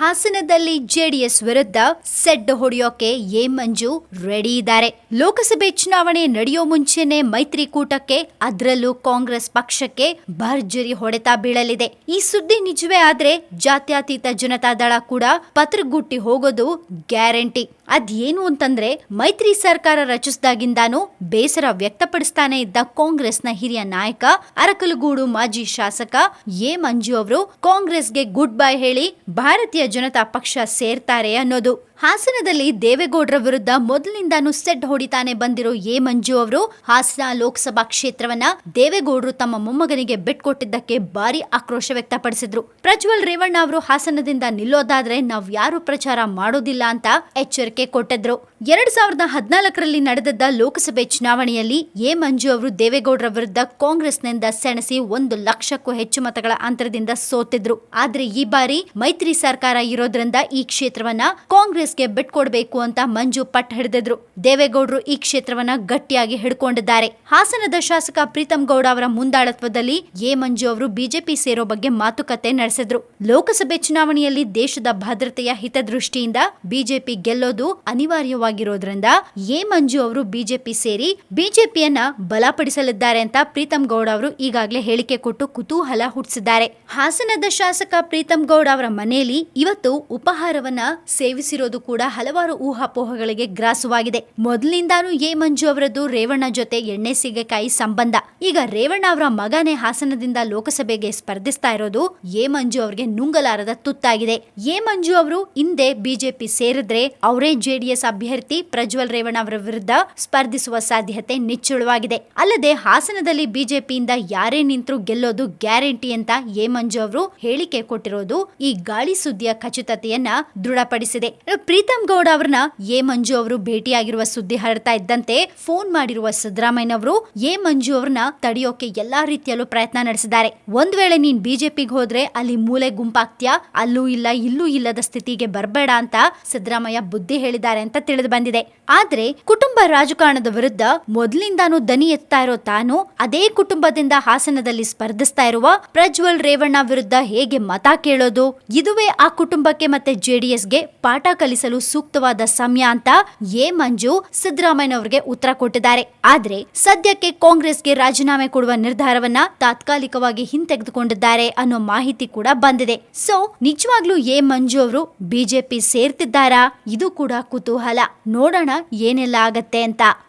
ಹಾಸನದಲ್ಲಿ ಜೆಡಿಎಸ್ ವಿರುದ್ಧ ಸೆಡ್ ಹೊಡೆಯೋಕೆ ಎ ಮಂಜು ರೆಡಿ ಇದ್ದಾರೆ. ಲೋಕಸಭೆ ಚುನಾವಣೆ ನಡೆಯೋ ಮುಂಚೆನೆ ಮೈತ್ರಿಕೂಟಕ್ಕೆ, ಅದರಲ್ಲೂ ಕಾಂಗ್ರೆಸ್ ಪಕ್ಷಕ್ಕೆ ಭರ್ಜರಿ ಹೊಡೆತ ಬೀಳಲಿದೆ. ಈ ಸುದ್ದಿ ನಿಜವೇ ಆದ್ರೆ ಜಾತ್ಯತೀತ ಜನತಾದಳ ಕೂಡ ಪತ್ರಗುಟ್ಟಿ ಹೋಗೋದು ಗ್ಯಾರಂಟಿ. ಅದೇನು ಅಂತಂದ್ರೆ ಮೈತ್ರಿ ಸರ್ಕಾರ ರಚಿಸಿದಾಗಿಂದಾನು ಬೇಸರ ವ್ಯಕ್ತಪಡಿಸ್ತಾನೆ ಇದ್ದ ಕಾಂಗ್ರೆಸ್ನ ಹಿರಿಯ ನಾಯಕ ಅರಕಲಗೂಡು ಮಾಜಿ ಶಾಸಕ ಎ ಮಂಜು ಅವರು ಕಾಂಗ್ರೆಸ್ಗೆ ಗುಡ್ ಬೈ ಹೇಳಿ ಭಾರತೀಯ ಜನತಾ ಪಕ್ಷ ಸೇರ್ತಾರೆ ಅನ್ನೋದು. ಹಾಸನದಲ್ಲಿ ದೇವೇಗೌಡರ ವಿರುದ್ಧ ಮೊದಲಿನಿಂದಾನು ಸೆಡ್ ಹೊಡಿತಾನೆ ಬಂದಿರೋ ಎ ಮಂಜು ಅವರು ಹಾಸನ ಲೋಕಸಭಾ ಕ್ಷೇತ್ರವನ್ನ ದೇವೇಗೌಡರು ತಮ್ಮ ಮೊಮ್ಮಗನಿಗೆ ಬಿಟ್ಕೊಟ್ಟಿದ್ದಕ್ಕೆ ಭಾರಿ ಆಕ್ರೋಶ ವ್ಯಕ್ತಪಡಿಸಿದ್ರು. ಪ್ರಜ್ವಲ್ ರೇವಣ್ಣ ಅವರು ಹಾಸನದಿಂದ ನಿಲ್ಲೋದಾದ್ರೆ ನಾವ್ ಯಾರು ಪ್ರಚಾರ ಮಾಡೋದಿಲ್ಲ ಅಂತ ಎಚ್ಚರಿಕೆ ಕೊಟ್ಟಿದ್ರು. ಎರಡ್ ಸಾವಿರದ ಹದಿನಾಲ್ಕರಲ್ಲಿ ನಡೆದಿದ್ದ ಲೋಕಸಭೆ ಚುನಾವಣೆಯಲ್ಲಿ ಎ ಮಂಜು ಅವರು ದೇವೇಗೌಡರ ವಿರುದ್ಧ ಕಾಂಗ್ರೆಸ್ನಿಂದ ಸೆಣಸಿ ಒಂದು ಲಕ್ಷಕ್ಕೂ ಹೆಚ್ಚು ಮತಗಳ ಅಂತರದಿಂದ ಸೋತಿದ್ರು. ಆದ್ರೆ ಈ ಬಾರಿ ಮೈತ್ರಿ ಸರ್ಕಾರ ಇರೋದ್ರಿಂದ ಈ ಕ್ಷೇತ್ರವನ್ನ ಕಾಂಗ್ರೆಸ್ಗೆ ಬಿಟ್ಕೊಡ್ಬೇಕು ಅಂತ ಮಂಜು ಪಟ್ ಹಿಡಿದಿದ್ರು. ದೇವೇಗೌಡರು ಈ ಕ್ಷೇತ್ರವನ್ನ ಗಟ್ಟಿಯಾಗಿ ಹಿಡ್ಕೊಂಡಿದ್ದಾರೆ. ಹಾಸನದ ಶಾಸಕ ಪ್ರೀತಂ ಗೌಡ ಅವರ ಮುಂದಾಳತ್ವದಲ್ಲಿ ಎ. ಮಂಜು ಅವರು ಬಿಜೆಪಿ ಸೇರೋ ಬಗ್ಗೆ ಮಾತುಕತೆ ನಡೆಸಿದ್ರು. ಲೋಕಸಭೆ ಚುನಾವಣೆಯಲ್ಲಿ ದೇಶದ ಭದ್ರತೆಯ ಹಿತದೃಷ್ಟಿಯಿಂದ ಬಿಜೆಪಿ ಗೆಲ್ಲೋದು ಅನಿವಾರ್ಯವಾಗಿರೋದ್ರಿಂದ ಎ. ಮಂಜು ಅವರು ಬಿಜೆಪಿ ಸೇರಿ ಬಿಜೆಪಿಯನ್ನ ಬಲಪಡಿಸಲಿದ್ದಾರೆ ಅಂತ ಪ್ರೀತಂ ಗೌಡ ಅವರು ಈಗಾಗಲೇ ಹೇಳಿಕೆ ಕೊಟ್ಟು ಕುತೂಹಲ ಹುಟ್ಟಿಸಿದ್ದಾರೆ. ಹಾಸನದ ಶಾಸಕ ಪ್ರೀತಂ ಗೌಡ ಅವರ ಮನೆಯಲ್ಲಿ ಇವತ್ತು ಉಪಹಾರವನ್ನ ಸೇವಿಸಿರೋದು ಕೂಡ ಹಲವಾರು ಊಹಾಪೋಹಗಳಿಗೆ ಗ್ರಾಸವಾಗಿದೆ. ಮೊದಲಿಂದಾನು ಎ ಮಂಜು ಅವರದ್ದು ರೇವಣ್ಣ ಜೊತೆ ಎಣ್ಣೆ ಸಿಗಕಾಯಿ ಸಂಬಂಧ. ಈಗ ರೇವಣ್ಣ ಅವರ ಮಗನೇ ಹಾಸನದಿಂದ ಲೋಕಸಭೆಗೆ ಸ್ಪರ್ಧಿಸ್ತಾ ಇರೋದು ಎ ಮಂಜು ಅವರಿಗೆ ನುಂಗಲಾರದ ತುತ್ತಾಗಿದೆ. ಎ ಮಂಜು ಅವರು ಹಿಂದೆ ಬಿಜೆಪಿ ಸೇರಿದ್ರೆ ಅವರೇ ಜೆಡಿಎಸ್ ಅಭ್ಯರ್ಥಿ ಪ್ರಜ್ವಲ್ ರೇವಣ್ಣ ಅವರ ವಿರುದ್ಧ ಸ್ಪರ್ಧಿಸುವ ಸಾಧ್ಯತೆ ನಿಚ್ಚಳವಾಗಿದೆ. ಅಲ್ಲದೆ ಹಾಸನದಲ್ಲಿ ಬಿಜೆಪಿಯಿಂದ ಯಾರೇ ನಿಂತರೂ ಗೆಲ್ಲೋದು ಗ್ಯಾರಂಟಿ ಅಂತ ಎ ಮಂಜು ಅವರು ಹೇಳಿಕೆ ಕೊಟ್ಟಿರೋದು ಈ ಗಾಳಿ ಸುದ್ದಿಯ ಖಚಿತತೆಯನ್ನ ದೃಢಪಡಿಸಿದೆ. ಪ್ರೀತಂ ಗೌಡ ಅವರನ್ನ ಎ ಮಂಜು ಅವರು ಭೇಟಿಯಾಗಿರುವ ಸುದ್ದಿ ಹರಡ್ತಾ ಇದ್ದಂತೆ ಫೋನ್ ಮಾಡಿರುವ ಸಿದ್ದರಾಮಯ್ಯ ಅವರು, ಎ ಮಂಜು ಅವ್ರನ್ನ ತಡೆಯೋಕೆ ಎಲ್ಲಾ ರೀತಿಯಲ್ಲೂ ಪ್ರಯತ್ನ ನಡೆಸಿದ್ದಾರೆ. ಒಂದ್ ವೇಳೆ ನೀನ್ ಬಿಜೆಪಿಗೆ ಹೋದ್ರೆ ಅಲ್ಲಿ ಮೂಲೆ ಗುಂಪಾಗ್ತ್ಯಾ? ಅಲ್ಲೂ ಇಲ್ಲ, ಇಲ್ಲೂ ಇಲ್ಲದ ಸ್ಥಿತಿಗೆ ಬರಬೇಡ ಅಂತ ಸಿದ್ದರಾಮಯ್ಯ ಬುದ್ಧಿ ಹೇಳಿದ್ದಾರೆ ಅಂತ ತಿಳಿದು ಬಂದಿದೆ. ಆದ್ರೆ ಕುಟುಂಬ ರಾಜಕಾರಣದ ವಿರುದ್ಧ ಮೊದಲಿಂದಾನು ದನಿ ಎತ್ತಾ ಇರೋ ತಾನು ಅದೇ ಕುಟುಂಬದಿಂದ ಹಾಸನದಲ್ಲಿ ಸ್ಪರ್ಧಿಸ್ತಾ ಇರುವ ಪ್ರಜ್ವಲ್ ರೇವಣ್ಣ ವಿರುದ್ಧ ಹೇಗೆ ಮತ ಕೇಳೋದು? ಇದುವೇ ಆ ಕುಟುಂಬಕ್ಕೆ ಮತ್ತೆ ಜೆಡಿಎಸ್ಗೆ ಪಾಠ ಕಲಿಸಲು ಸೂಕ್ತವಾದ ಸಮಯ ಅಂತ ಎ ಮಂಜು ಸಿದ್ದರಾಮಯ್ಯ ಅವರಿಗೆ ಉತ್ತರ ಕೊಟ್ಟಿದ್ದಾರೆ. ಆದ್ರೆ ಸದ್ಯಕ್ಕೆ ಕಾಂಗ್ರೆಸ್ಗೆ ರಾಜೀನಾಮೆ ಕೊಡುವ ನಿರ್ಧಾರವನ್ನ ತಾತ್ಕಾಲಿಕವಾಗಿ ಹಿಂತೆಗೆದುಕೊಂಡಿದ್ದಾರೆ ಅನ್ನೋ ಮಾಹಿತಿ ಕೂಡ ಬಂದಿದೆ. ಸೊ ನಿಜವಾಗ್ಲೂ ಎ ಮಂಜು ಅವರು ಬಿಜೆಪಿ ಸೇರ್ತಿದ್ದಾರಾ? ಇದು ಕೂಡ ಕುತೂಹಲ. ನೋಡೋಣ ಏನೆಲ್ಲ ಆಗತ್ತೆ ಅಂತ.